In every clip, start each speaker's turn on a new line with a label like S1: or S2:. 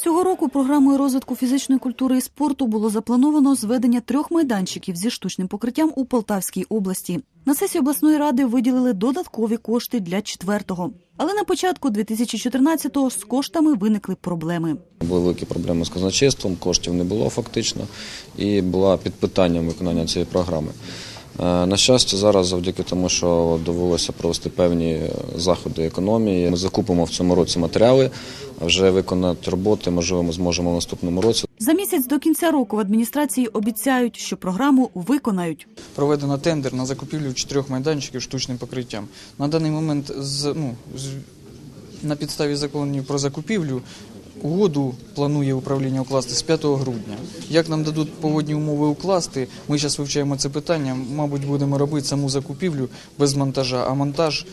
S1: Цього року програмою розвитку фізичної культури і спорту було заплановано зведення трьох майданчиків зі штучним покриттям у Полтавській області. На сесії обласної ради виділили додаткові кошти для четвертого. Але на початку 2014-го з коштами виникли проблеми.
S2: Були великі проблеми з казначейством, коштів не було фактично, і була під питанням виконання цієї програми. Е, На щастя, зараз, завдяки тому, що довелося провести певні заходи економії, ми закупимо в цьому році матеріали, а вже виконати роботи, можливо, ми зможемо в наступному році.
S1: За місяць до кінця року в адміністрації обіцяють, що програму виконають.
S3: Проведено тендер на закупівлю чотирьох майданчиків штучним покриттям. На даний момент з, ну, з, на підставі законів про закупівлю угоду планує управління укласти з 5 грудня. Як нам дадуть погодні умови укласти, ми зараз вивчаємо це питання. Мабуть, будемо робити саму закупівлю без монтажа, а монтаж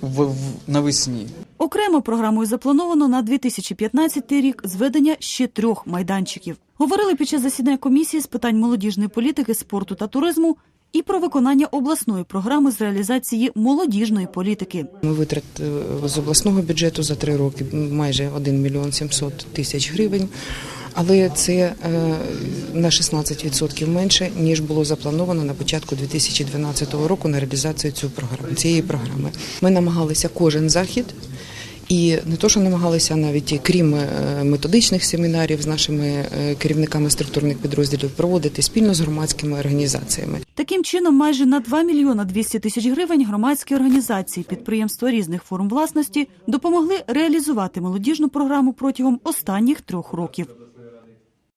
S3: в, в, навесні.
S1: Окремо програмою заплановано на 2015 рік зведення ще трьох майданчиків. Говорили під час засідання комісії з питань молодіжної політики, спорту та туризму і про виконання обласної програми з реалізації молодіжної політики.
S4: Ми витратили з обласного бюджету за три роки майже 1 мільйон 700 тисяч гривень. Але це е, на 16% менше ніж було заплановано на початку 2012 року на реалізацію цю програми цієї програми. Ми намагалися кожен захід. І не то, що намагалися навіть крім е, методичних семінарів з нашими е, керівниками структурних підрозділів проводити спільно з громадськими організаціями.
S1: Таким чином, майже на 2 мільйона 200 тисяч гривень громадські організації, підприємства різних форм власності допомогли реалізувати молодіжну програму протягом останніх трьох років.